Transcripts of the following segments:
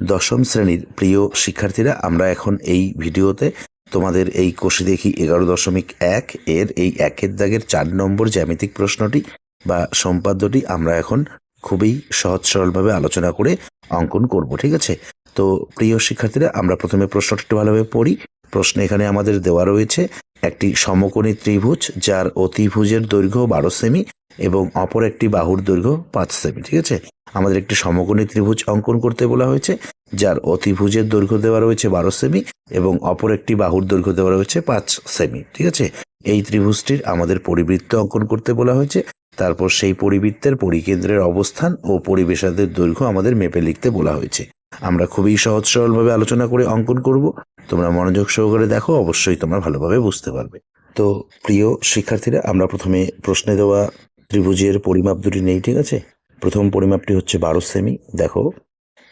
দশম শ্রেণির প্রিয় শিক্ষার্থীরা, আমরা এখন এই ভিডিওতে তোমাদের এই কোষে দেখি এগারো দশমিক এক, এর এই একের দাগের চার নম্বর জ্যামিতিক প্রশ্নটি বা সম্পাদ্যটি আমরা এখন খুবই সহজ সরলভাবে আলোচনা করে অঙ্কন করব, ঠিক আছে? তো প্রিয় শিক্ষার্থীরা, আমরা প্রথমে প্রশ্নটি একটু ভালোভাবে পড়ি। প্রশ্ন এখানে আমাদের দেওয়া রয়েছে। একটি সমকোণী ত্রিভুজ, যার অতিভুজের দৈর্ঘ্য বারো সেমি এবং অপর একটি বাহুর দৈর্ঘ্য পাঁচ সেমি, ঠিক আছে? আমাদের একটি সমকোণী ত্রিভুজ অঙ্কন করতে বলা হয়েছে, যার অতিভুজের দৈর্ঘ্য দেওয়া রয়েছে বারো সেমি এবং অপর একটি বাহুর দৈর্ঘ্য দেওয়া রয়েছে পাঁচ সেমি, ঠিক আছে? এই ত্রিভুজটির আমাদের পরিবৃত্ত অঙ্কন করতে বলা হয়েছে। তারপর সেই পরিবৃত্তের পরিকেন্দ্রের অবস্থান ও পরিবেশাদের দৈর্ঘ্য আমাদের মেপে লিখতে বলা হয়েছে। আমরা খুবই সহজ সরলভাবে আলোচনা করে অঙ্কন করব। তোমরা মনোযোগ সহকারে দেখো, অবশ্যই তোমরা ভালোভাবে বুঝতে পারবে। তো প্রিয় শিক্ষার্থীরা, আমরা প্রথমে প্রশ্নে দেওয়া ত্রিভুজের পরিমাপ দুটি নেই, ঠিক আছে? প্রথম পরিমাপটি হচ্ছে বারো সেমি। দেখো,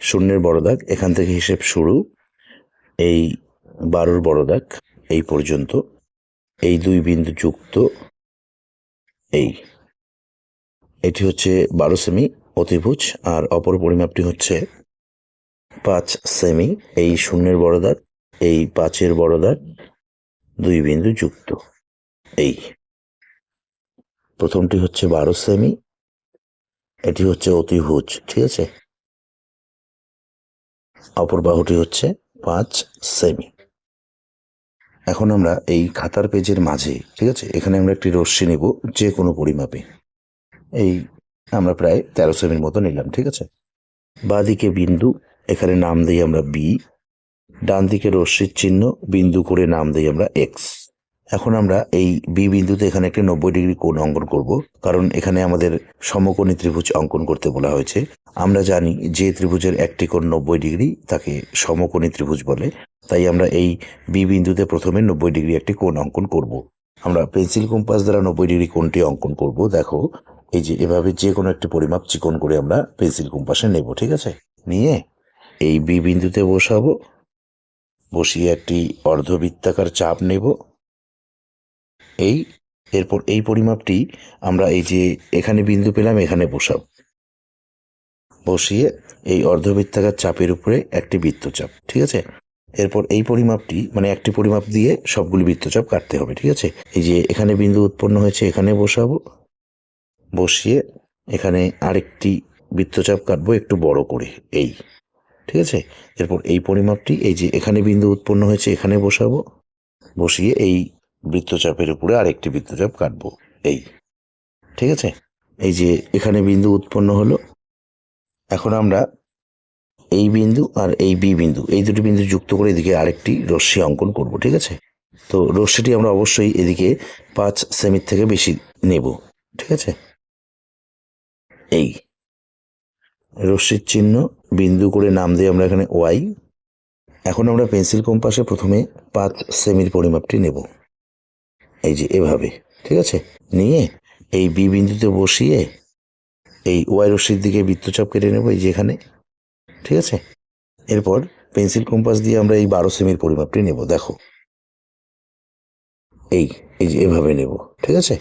শূন্যের বড় দাগ, এখান থেকে হিসেব শুরু। এই বারোর বড় দাগ, এই পর্যন্ত। এই দুই বিন্দু যুক্ত, এই। এটি হচ্ছে বারো সেমি অতিভুজ, আর অপর পরিমাপটি হচ্ছে পাঁচ সেমি এই শূন্যের বড় এই পাঁচের বড় দুই বিন্দু যুক্ত, এই। প্রথমটি হচ্ছে বারো সেমি এটি হচ্ছে অতিভুজ, ঠিক আছে? অপর বাহুটি হচ্ছে পাঁচ সেমি এখন আমরা এই খাতার পেজের মাঝে, ঠিক আছে? এখানে আমরা একটি রশ্মি নেব, যে কোনো পরিমাপে। এই আমরা প্রায় তেরো সেমির মতো নিলাম, ঠিক আছে? বাঁদিকে বিন্দু এখানে নাম দিই আমরা বি ডান দিকে রশ্মির চিহ্ন, বিন্দু করে নাম দিই আমরা এক্স এখন আমরা এই বি বিন্দুতে এখানে একটি নব্বই ডিগ্রি কোণ অঙ্কন করব, কারণ এখানে আমাদের সমকোণী ত্রিভুজ অঙ্কন করতে বলা হয়েছে। আমরা জানি যে ত্রিভুজের একটি কোণ নব্বই ডিগ্রি, তাকে সমকোণী ত্রিভুজ বলে। তাই আমরা এই বি বিন্দুতে প্রথমে নব্বই ডিগ্রি একটি কোণ অঙ্কন করব। আমরা পেন্সিল কম্পাস দ্বারা নব্বই ডিগ্রি কোণটি অঙ্কন করব। দেখো, এই যে এভাবে যে কোনো একটি পরিমাপ চিকন করে আমরা পেন্সিল কম্পাসে নেব, ঠিক আছে? নিয়ে এই বি বিন্দুতে বসাবো। বসিয়ে একটি অর্ধবৃত্তাকার চাপ নেব। এই, এরপর এই পরিমাপটি আমরা এই যে এখানে বিন্দু পেলাম, এখানে বসাব। বসিয়ে এই অর্ধবৃত্তাকার চাপের উপরে একটি বৃত্তচাপ, ঠিক আছে? এরপর এই পরিমাপটি মানে একটি পরিমাপ দিয়ে সবগুলি বৃত্তচাপ কাটতে হবে, ঠিক আছে? এই যে এখানে বিন্দু উৎপন্ন হয়েছে, এখানে বসাবো। বসিয়ে এখানে আরেকটি বৃত্তচাপ কাটবো, একটু বড় করে, এই। ঠিক আছে? এরপর এই পরিমাপটি, এই যে এখানে বিন্দু উৎপন্ন হয়েছে, এখানে বসাবো। বসিয়ে এই বৃত্তচাপের উপরে আরেকটি বৃত্তচাপ কাটবো। এই। ঠিক আছে? এই যে এখানে বিন্দু উৎপন্ন হলো। এখন আমরা এই বিন্দু আর এই বি বিন্দু, এই দুটি বিন্দু যুক্ত করে এদিকে আরেকটি রশ্মি অঙ্কন করব, ঠিক আছে? তো রশ্মিটি আমরা অবশ্যই এদিকে পাঁচ সেমির থেকে বেশি নেব, ঠিক আছে? এই। রশ্মির চিহ্ন, বিন্দু করে নাম দিয়ে আমরা এখানে ওয়াই এখন আমরা পেন্সিল কম্পাসে প্রথমে পাঁচ সেমির পরিমাপটি নেব। এই যে এভাবে, ঠিক আছে? নিয়ে এই বি বিন্দুতে বসিয়ে এই ওয়াই রশ্মির দিকে বৃত্তচাপ কেটে নেব এই যে এখানে, ঠিক আছে? এরপর পেন্সিল কম্পাস দিয়ে আমরা এই বারো সেমির পরিমাপটি নেব, দেখো। এই এই যে এভাবে নেব, ঠিক আছে?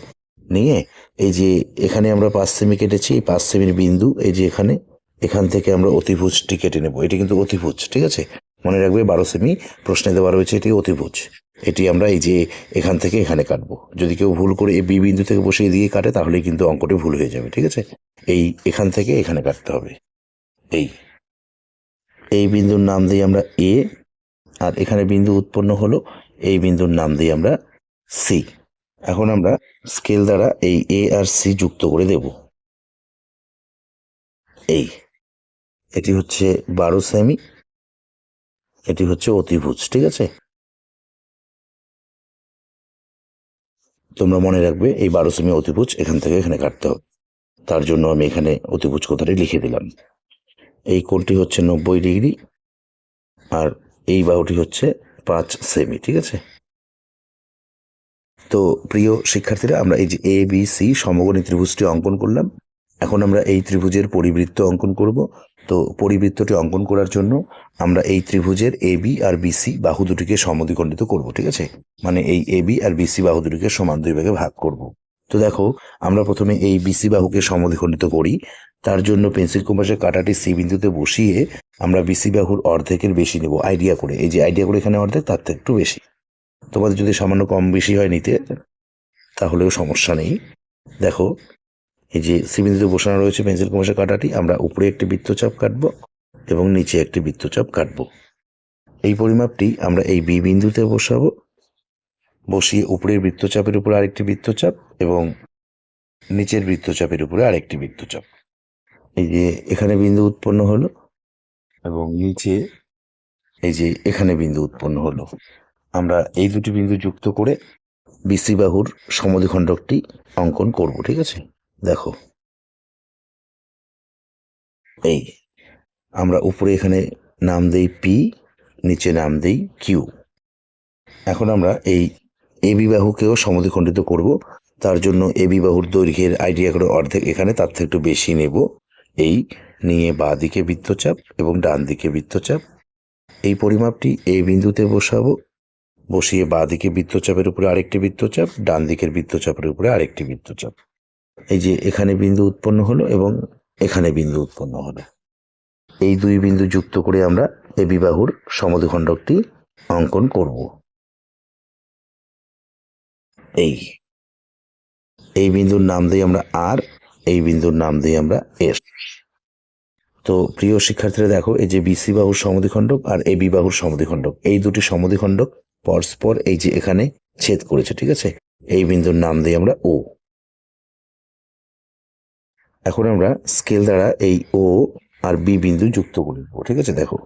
নিয়ে এই যে এখানে আমরা পাঁচ সেমি কেটেছি, এই পাঁচ সেমির বিন্দু, এই যে এখানে এখান থেকে আমরা অতিভুজটি কেটে নেব এটি কিন্তু অতিভুজ, ঠিক আছে? মনে রাখবে, বারো সেমি, প্রশ্নে দেওয়া রয়েছে এটি অতিভুজ। এটি আমরা এই যে এখান থেকে এখানে কাটবো। যদি কেউ ভুল করে এই বি, বিন্দু থেকে বসে এদিকে কাটে তাহলে কিন্তু অঙ্কটি ভুল হয়ে যাবে, ঠিক আছে? এই এখান থেকে এখানে কাটতে হবে। এই। এই বিন্দুর নাম দিই আমরা এ, আর এখানে বিন্দু উৎপন্ন হলো, এই বিন্দুর নাম দিই আমরা সি। এখন আমরা স্কেল দ্বারা এই এ আর সি যুক্ত করে দেব। এই। এটি হচ্ছে বারো সেমি এটি হচ্ছে অতিভুজ, ঠিক আছে? তোমরা মনে রাখবে এই বারো সেমি অতিভুজ এখান থেকে এখানে কাটতে হবে। তার জন্য আমি এখানে অতিভুজ কথাটি লিখে দিলাম। এই কোণটি হচ্ছে নব্বই ডিগ্রি আর এই বাহুটি হচ্ছে পাঁচ সেমি, ঠিক আছে? তো প্রিয় শিক্ষার্থীরা, আমরা এই যে এ বি সি সমগণী ত্রিভুজটি অঙ্কন করলাম। এখন আমরা এই ত্রিভুজের পরিবৃত্ত অঙ্কন করব। তো পরিবৃত্তটি অঙ্কন করার জন্য আমরা এই ত্রিভুজের এ, বি আর বিসি বাহু দুটিকে সমদ্বিখণ্ডিত করব, ঠিক আছে? মানে এই এ, বি আর বিসি বাহু দুটিকে সমান দুই ভাগে ভাগ করব। তো দেখো, আমরা প্রথমে এই বিসি বাহুকে সমদ্বিখণ্ডিত করি। তার জন্য পেন্সিল কম্পাসের কাঁটাটি সি বিন্দুতে বসিয়ে আমরা বিসি বাহুর অর্ধেকের বেশি নেব, আইডিয়া করে। এই যে আইডিয়া করে এখানে অর্ধেক, তার থেকে একটু বেশি। তোমাদের যদি সামান্য কম বেশি হয় নিতে, তাহলেও সমস্যা নেই। দেখো এই যে সি বিন্দুতে বসানো রয়েছে পেন্সিল কম্পাসের কাঁটাটি, আমরা উপরে একটি বৃত্তচাপ কাটব এবং নিচে একটি বৃত্তচাপ কাটব। এই পরিমাপটি আমরা এই বি বিন্দুতে বসাবো। বসিয়ে উপরের বৃত্তচাপের উপরে আরেকটি বৃত্তচাপ এবং নিচের বৃত্তচাপের উপরে আরেকটি বৃত্তচাপ। এই যে এখানে বিন্দু উৎপন্ন হলো এবং নিচে এই যে এখানে বিন্দু উৎপন্ন হলো। আমরা এই দুটি বিন্দু যুক্ত করে বিসি বাহুর সমদ্বিখণ্ডকটি অঙ্কন করব, ঠিক আছে? দেখো। এই আমরা উপরে এখানে নাম দেই পি নিচে নাম দেই কিউ এখন আমরা এই এ বিবাহুকেও সমদ্বিখণ্ডিত করব। তার জন্য এ বিবাহুর দৈর্ঘ্যের আইডিয়া করে অর্ধেক এখানে, তার থেকে একটু বেশি নেব। এই নিয়ে বাঁ দিকে বৃত্তচাপ এবং ডান দিকে বৃত্তচাপ। এই পরিমাপটি এই বিন্দুতে বসাবো। বসিয়ে বাঁ দিকে বৃত্তচাপের উপরে আরেকটি বৃত্তচাপ, ডান দিকের বৃত্তচাপের উপরে আরেকটি বৃত্তচাপ। এই যে এখানে বিন্দু উৎপন্ন হলো এবং এখানে বিন্দু উৎপন্ন হলো এই দুই বিন্দু যুক্ত করে আমরা এ বিবাহুর সমদ্বিখণ্ডকটি অঙ্কন করব। এই এই বিন্দুর নাম দিই আমরা আর, এই বিন্দুর নাম দিই আমরা এস। তো প্রিয় শিক্ষার্থীরা, দেখো এই যে বিসি বাহুর সমদ্বিখণ্ডক আর এ বি বাহুর সমদ্বিখণ্ডক, এই দুটি সমদ্বিখণ্ডক পরস্পর এই যে এখানে ছেদ করেছে, ঠিক আছে? এই বিন্দুর নাম দিই আমরা ও। এখন আমরা স্কেল দ্বারা এই ও আর বি বিন্দু যুক্ত করে দেবো ঠিক আছে? দেখো।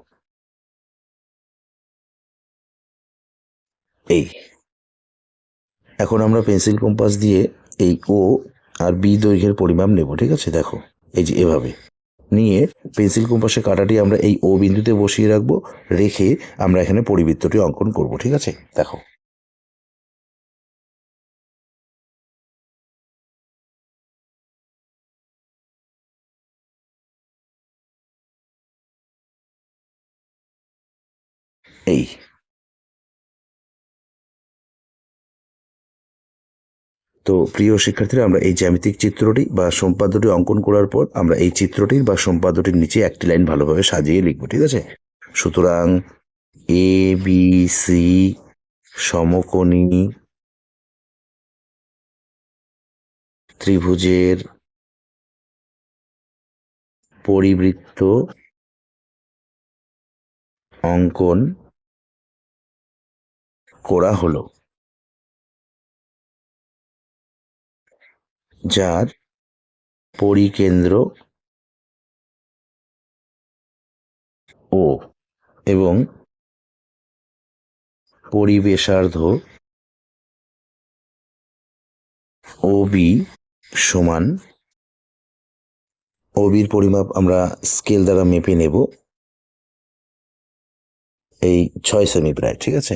এই। এখন আমরা পেন্সিল কম্পাস দিয়ে এই ও আর বি দৈর্ঘ্যের পরিমাপ নেব, ঠিক আছে? দেখো, এই যে এভাবে। নিয়ে পেন্সিল কম্পাসের কাঁটাটি আমরা এই ও বিন্দুতে বসিয়ে রাখব, রেখে আমরা এখানে পরিবৃত্তটি অঙ্কন করব, ঠিক আছে? দেখো। এই তো প্রিয় শিক্ষার্থীরা, আমরা এই জ্যামিতিক চিত্রটি বা সম্পাদ্যটি অঙ্কন করার পর আমরা এই চিত্রটির বা সম্পাদ্যটির নিচে একটি লাইন ভালোভাবে সাজিয়ে লিখব, ঠিক আছে? সুতরাং এ বি সি সমকোণী ত্রিভুজের পরিবৃত্ত অঙ্কন করা হলো। যার পরিকেন্দ্র ও এবং পরিবেশার্ধ ও বি সমান ওবির পরিমাপ আমরা স্কেল দ্বারা মেপে নেব। এই ছয় সেমি প্রায় ঠিক আছে?